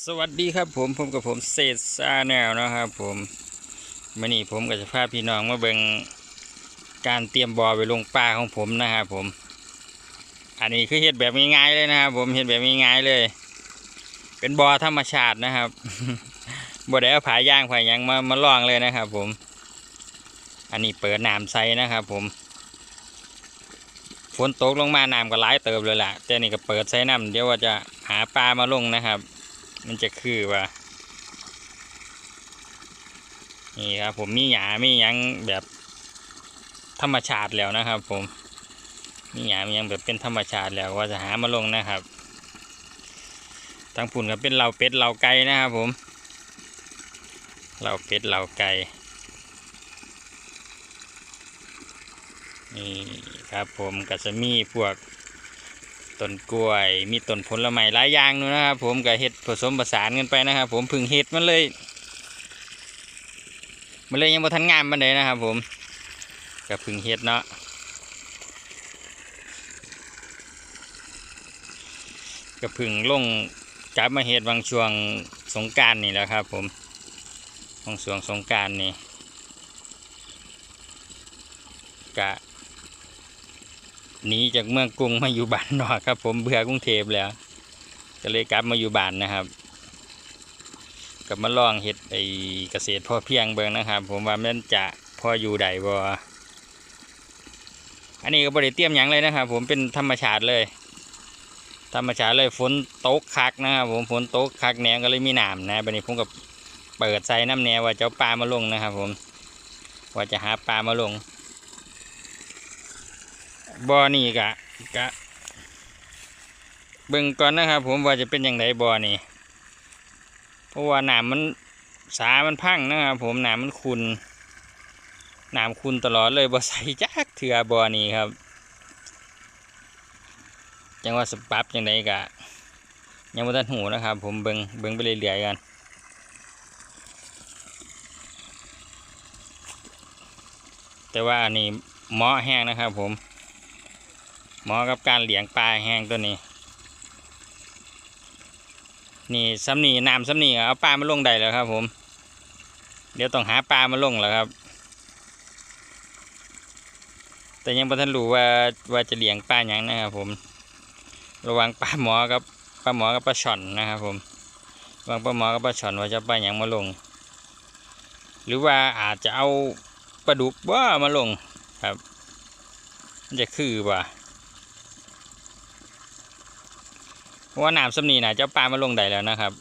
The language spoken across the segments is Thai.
สวัสดีครับผมผมกับผมเศษซาแนวนะครับผมมื่อนี้ผมก็จะพาพี่น้องมาเบิ่งการเตรียมบอไปลงปลาของผมนะครับผม อันนี้คือเฮ็ดแบบง่ายๆเลยนะครับผมเฮ็ดแบบง่ายๆเลย เป็นบอธรรมชาตินะครับบ่ได้เอาผายางผายยังมามาลองเลยนะครับผม อันนี้เปิดน้ำใสนะครับผมฝนตกลงมาน้ำก็ไหลเติบเลยแหละแต่นี่ก็เปิดใส่น้ำเดี๋ยวว่าจะหาปลามาลงนะครับ มันจะคือว่านี่ครับผมมีหยามียังแบบธรรมชาติแล้วนะครับ ผมมีหยามียังแบบเป็นธรรมชาติแล้วว่าจะหามาลงนะครับทางผุ่นก็เป็นเหล่าเป็ดเหล่าไก่นะครับ ผมเหล่าเป็ดเหล่าไก่นี่ครับผมก็จะมีพวก ต้นกล้วย มีต้นผลไม้หลายอย่างนู่นนะครับ ผมก็เฮ็ดผสมผสานกันไปนะครับ ผมพึ่งเฮ็ดมันเลย มันเลยยังบ่ทันงามมันเลยนะครับ ผมก็เพึ่งเฮ็ดเนาะก็เพึ่งลงจับมาเฮ็ดบางช่วงสงการนี่แหละครับ ผมบางช่วงสงการนี่กะ หนีจากเมืองกรุงมาอยู่บ้านนอกครับ ผมเบื่อกรุงเทพแล้ว ก็เลยกลับมาอยู่บ้านนะครับกลับมาลองเฮ็ดไอเกษตรพอเพียงเบิ่งนะครับ ผมว่ามันจะพออยู่ได้บ่อันนี้ก็บริเตรียมหยังเลยนะครับ ผมเป็นธรรมชาติเลย ธรรมชาติเลยฝนตกคักนะครับผมฝนตกคักแหนก็เลยมีหน้ำนะบัดนี้ผมก็เปิดใส่น้ำแหนว่าจะปลามาลงนะครับ ผม ว่าจะหาปลามาลง บ่อนี่กะกะเบิ่งก่อนนะครับ ผมว่าจะเป็นอย่างไรบ่อนี่เพราะว่าน้ำมันสามันพังนะครับผมน้ำมันขุนน้ำขุนตลอดเลยบ่ใส่จักเถื่อบ่อนี่ครับจังว่าสปับอยังไงกะยังบ่ทันหูนะครับ ผมเบิ่งเบิ่งไปเรื่อยๆกันแต่ว่าอันนี้เหมาะแห้งนะครับผม หมาะกับการเลี้ยงปลาแห้งตัวนี้ นี่ซ้ำนี่น้ำซ้ำนี่เอาปลามาลงได้แล้วครับ ผม เดี๋ยวต้องหาปลามาลงแล้วครับ แต่ยังบ่ทันรู้ว่าว่าจะเลี้ยงปลาอย่างนะครับผม ระวังปลาหมอกับปลาหมอกับปลาช่อนนะครับ ผมระวังปลาหมอกับปลาช่อนว่าจะปลาอย่างมาลง หรือว่าอาจจะเอาปลาดุกว่ามาลงครับ จะคือว่า เพราะ ว่าน้ำสำนีนะเจ้าปลามาลงได้แล้วนะครับ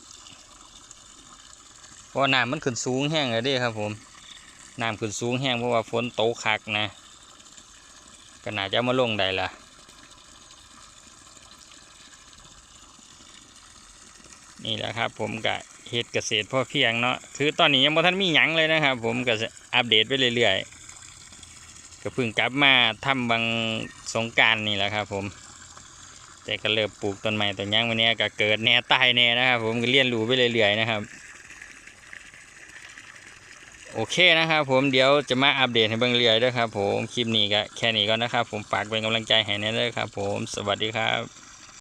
เพราะน้ำมันขึ้นสูงแห้งเลยด้ครับผมน้ำขึ้นสูงแห้งเพราะว่าฝนตกคักนะก็น่าจะเอามาลงได้ละนี่แหละครับผมกับเฮ็ดเกษตรพ่อเพียงเนาะคือตอนนี้ยังบ่ทันมีหยังเลยนะครับ ผมก็อัปเดตไปเรื่อยๆก็เพิ่งกลับมาทำบางสงการนี่แหละครับผม แต่ก็เริ่มปลูกต้นไม้ต้นหยังวันนี้ก็เกิดแน่ตายแน่นะครับ ผมก็เรียนรู้ไปเรื่อยๆนะครับ โอเคนะครับผมเดี๋ยวจะมาอัปเดตให้เบิ่งเรื่อยด้วยครับผมคลิปนี้ก็แค่นี้ก่อนะครับ ผมฝากเป็นกำลังใจให้แน่เลยครับ ผมสวัสดีครับ